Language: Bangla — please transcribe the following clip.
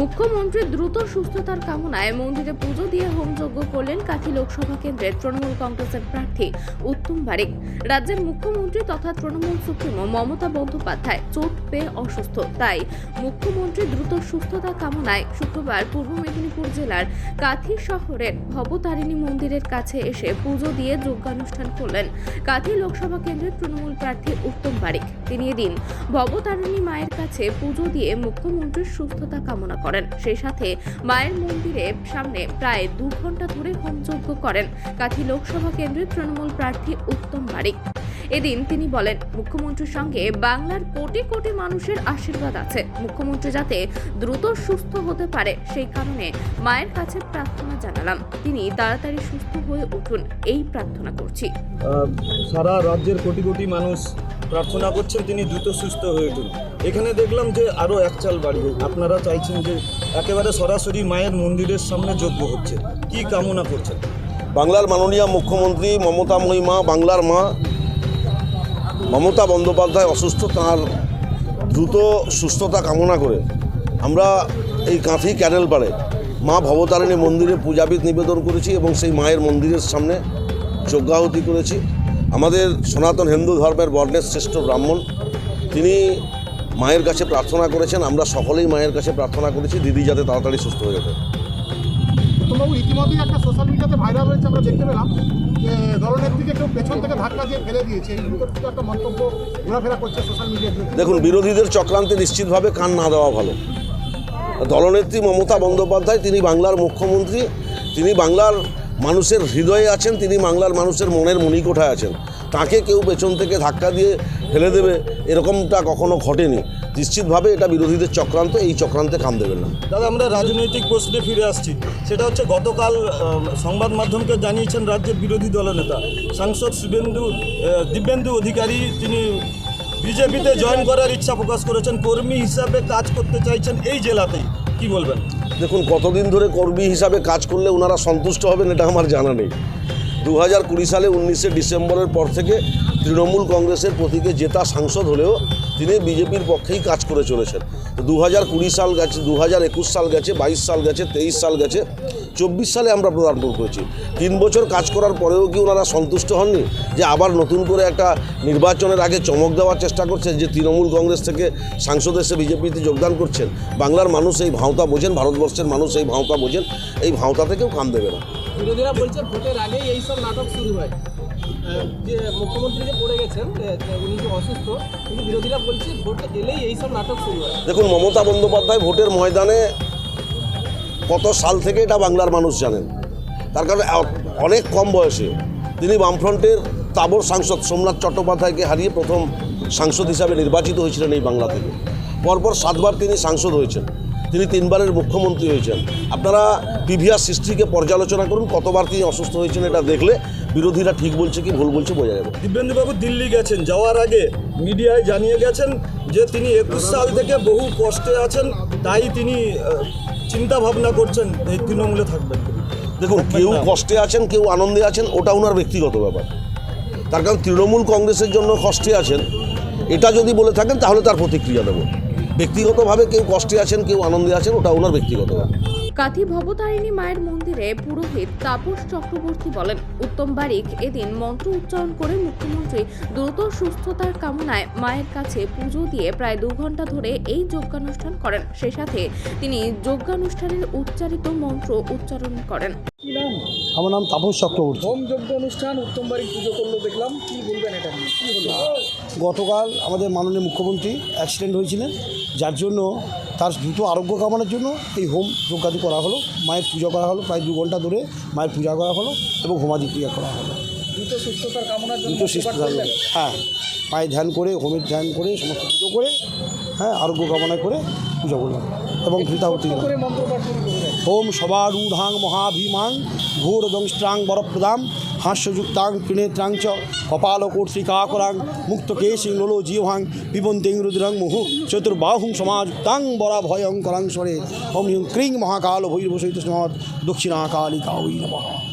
মুখ্যমন্ত্রীর দ্রুত সুস্থতার কামনায় মন্দিরে পুজো দিয়ে হোমযজ্ঞ করলেন কাথি লোকসভা কেন্দ্রের তৃণমূল কংগ্রেসের প্রার্থী উত্তম বারিক। রাজ্যের মুখ্যমন্ত্রী তথা তৃণমূল সুপ্রিমো মমতা বন্দ্যোপাধ্যায় চোট পেয়ে অসুস্থ। তাই মুখ্যমন্ত্রী দ্রুত সুস্থতা কামনায় শুক্রবার পূর্ব মেদিনীপুর জেলার কাথি শহরের ভবতারিণী মন্দিরের কাছে এসে পুজো দিয়ে যজ্ঞানুষ্ঠান করলেন কাথি লোকসভা কেন্দ্রের তৃণমূল প্রার্থী উত্তম বারিক। তিনি এদিন ভবতারিণী মায়ের কাছে পুজো দিয়ে মুখ্যমন্ত্রীর সুস্থতা কামনা করেন। সেই সাথে মায়ের মন্দিরের সামনে প্রায় দু ঘণ্টা ধরে হোমযজ্ঞ করেন কাথি লোকসভা কেন্দ্রের তৃণমূল প্রার্থী উত্তম বারিক এদিন তিনি বলেন, মুখ্যমন্ত্রীর সঙ্গে বাংলার কোটি কোটি মানুষের আশীর্বাদ আছে। মুখ্যমন্ত্রী যাতে দ্রুত সুস্থ হতে পারে, সেই কারণে মায়ের কাছে প্রার্থনা জানালাম। তিনি তাড়াতাড়ি সুস্থ হয়ে উঠুন, এই প্রার্থনা করছি। সারা রাজ্যের কোটি কোটি মানুষ প্রার্থনা করছেন, তিনি দ্রুত সুস্থ হয়ে উঠুন। এখানে দেখলাম যে আরও এক চাল বাড়িয়ে আপনারা চাইছেন যে একেবারে সরাসরি মায়ের মন্দিরের সামনে যোগ্য হচ্ছে। কি কামনা করছেন? বাংলার মাননীয় মুখ্যমন্ত্রী মমতা মহিমা বাংলার মা মমতা বন্দ্যোপাধ্যায় অসুস্থ, তাঁর দ্রুত সুস্থতা কামনা করে আমরা এই কাঁথি ক্যানেল পাড়ে মা ভবতারিণী মন্দিরে পূজাবিদ নিবেদন করেছি এবং সেই মায়ের মন্দিরের সামনে যজ্ঞাহুতি করেছি। আমাদের সনাতন হিন্দু ধর্মের বর্ণের শ্রেষ্ঠ ব্রাহ্মণ। তিনি মায়ের কাছে প্রার্থনা করেছেন আমরা সকলেই মায়ের কাছে প্রার্থনা করেছি দিদি যাতে তাড়াতাড়ি সুস্থ হয়ে যাবে তোমরাও ইতিমধ্যেই একটা সোশ্যাল মিডিয়াতে ভাইরাল হয়েছে আমরা দেখতে পেলাম যে দলনের কেউ পেছন থেকে ধাক্কা দিয়ে ফেলে দিয়েছে। এই দুটো কিছু একটা মন্তব্য ঘোরাফেরা করছে সোশ্যাল মিডিয়াতে দেখুন বিরোধীদের চক্রান্তে নিশ্চিতভাবে কান না দেওয়া ভালো। দলনেত্রী মমতা বন্দ্যোপাধ্যায় তিনি বাংলার মুখ্যমন্ত্রী তিনি বাংলার মানুষের হৃদয়ে আছেন, তিনি বাংলার মানুষের মনের মণিকোঠায় আছেন। তাকে কেউ পেছন থেকে ধাক্কা দিয়ে ফেলে দেবে, এরকমটা কখনো ঘটেনি। নিশ্চিতভাবে এটা বিরোধীদের চক্রান্ত, এই চক্রান্তে কাম দেবেন না। দাদা, আমরা রাজনৈতিক প্রশ্নে ফিরে আসছি। সেটা হচ্ছে গতকাল সংবাদ মাধ্যমকে জানিয়েছেন রাজ্যের বিরোধী দলনেতা। সাংসদ শুভেন্দু দিব্যেন্দু অধিকারী, তিনি বিজেপিতে জয়েন করার ইচ্ছা প্রকাশ করেছেন। কর্মী হিসাবে কাজ করতে চাইছেন এই জেলাতেই। কি বলবেন? দেখুন, কতদিন ধরে কর্মী হিসাবে কাজ করলে ওনারা সন্তুষ্ট হবেন, এটা আমার জানা নেই। দু হাজার কুড়ি সালে, উনিশে ডিসেম্বরের পর থেকে তৃণমূল কংগ্রেসের প্রতীকে জেতা সাংসদ হলেও তিনি বিজেপির পক্ষেই কাজ করে চলেছেন। দু হাজার কুড়ি সাল গেছে দু হাজার একুশ সাল গেছে, বাইশ সাল গেছে, তেইশ সাল গেছে, চব্বিশ সালে আমরা পদার্পণ করেছি তিন বছর কাজ করার পরেও কি ওনারা সন্তুষ্ট হননি? যে আবার নতুন করে একটা নির্বাচনের আগে চমক দেওয়ার চেষ্টা করছেন, যে তৃণমূল কংগ্রেস থেকে সাংসদ এসে বিজেপিতে যোগদান করছেন? বাংলার মানুষ এই ভাঁওতা বোঝেন, ভারতবর্ষের মানুষ এই ভাঁওতা বোঝেন, এই ভাঁওতা থেকেও কাম দেবে না। বিরোধীরা ভোটের আগেই এই সব নাটক শুরু হয়। যে মুখ্যমন্ত্রী যে পড়ে গেছেন উনি যে অসুস্থ কিন্তু বিরোধীরা বলছে ভোট এলেই এই সব নাটক শুরু হয়। দেখুন, মমতা বন্দ্যোপাধ্যায় ভোটের ময়দানে কত সাল থেকে এটা বাংলার মানুষ জানেন। তার কারণে অনেক কম বয়সে তিনি বামফ্রন্টের তাবর সাংসদ সোমনাথ চট্টোপাধ্যায়কে হারিয়ে প্রথম সাংসদ হিসাবে নির্বাচিত হয়েছিলেন এই বাংলা থেকে। পরপর সাতবার তিনি সাংসদ হয়েছেন। তিনি তিনবারের মুখ্যমন্ত্রী হয়েছেন। আপনারা পিভিআর সৃষ্টিকে পর্যালোচনা করুন, কতবার তিনি অসুস্থ হয়েছেন এটা দেখলে বিরোধীরা ঠিক বলছে কি ভুল বলছে বোঝা যাবে। দিব্যেন্দুবাবু দিল্লি গেছেন যাওয়ার আগে মিডিয়ায় জানিয়ে গেছেন যে তিনি একুশ সাল থেকে বহু কষ্টে আছেন তাই তিনি চিন্তা ভাবনা করছেন এই তৃণমূলে থাকবেন। দেখুন কেউ কষ্টে আছেন কেউ আনন্দে আছেন ওটা ওনার ব্যক্তিগত ব্যাপার। তার কারণ তৃণমূল কংগ্রেসের জন্য কষ্টে আছেন এটা যদি বলে থাকেন তাহলে তার প্রতিক্রিয়া দেবো। ব্যক্তিগতভাবে কেউ কষ্টে আছেন কেউ আনন্দে আছেন ওটা ওনার ব্যক্তিগত ব্যাপার। কাথি ভবতারিণী মায়ের মন্দিরে পুরোহিত তাপস চক্রবর্তী বলেন, উত্তম বারিক এদিন মন্ত্র উচ্চারণ করে মুখ্যমন্ত্রী দ্রুত সুস্থতার কামনায় মায়ের কাছে পুজো দিয়ে প্রায় দু ঘণ্টা ধরে এই যজ্ঞানুষ্ঠান করেন। সে সাথে তিনি যজ্ঞানুষ্ঠানের উচ্চারিত মন্ত্র উচ্চারণ করেন। আমার নাম তাপস চক্রবর্তী। অনুষ্ঠান উত্তম বাড়ি পুজো করল দেখলাম। কি বলবেন এটা গতকাল আমাদের মাননীয় মুখ্যমন্ত্রী অ্যাক্সিডেন্ট হয়েছিলেন যার জন্য তার দ্রুত আরোগ্য কামনার জন্য এই হোম যজ্ঞাদি করা হলো। মায়ের পূজা করা হলো প্রায় দু ঘণ্টা ধরে মায়ের পূজা করা হলো এবং হোমাদি ক্রিয়া করা হলো। দ্রুত সুস্থতার কামনার জন্য দ্রুত সুস্থ মন্ত্রপাঠ থাকবে করলেন। হ্যাঁ মায়ের ধ্যান করে হোমের ধ্যান করে সমস্ত পুজো করে হ্যাঁ আরোগ্য কামনা করে পূজা করলাম। এবং ঘৃতাহুতি ওম সবারূঢ়াং মহাভীমাং ঘোরদংষ্ট্রাং বরপ্রদাম হাস্যযুক্তাং ত্রিনেত্রাং চ কপালকোর্ষিকাকরাং মুক্তকেশিং লোলো জিহাং পিবন্তিং রুদ্রং মুহু চতুর্বাহুং সমাযুক্তাং বরাভয়ঙ্করাং স্বরে। ওম ইং ক্রিং মহাকাল ভৈরব সহিত দক্ষিণাকালিকা ওই নমঃ।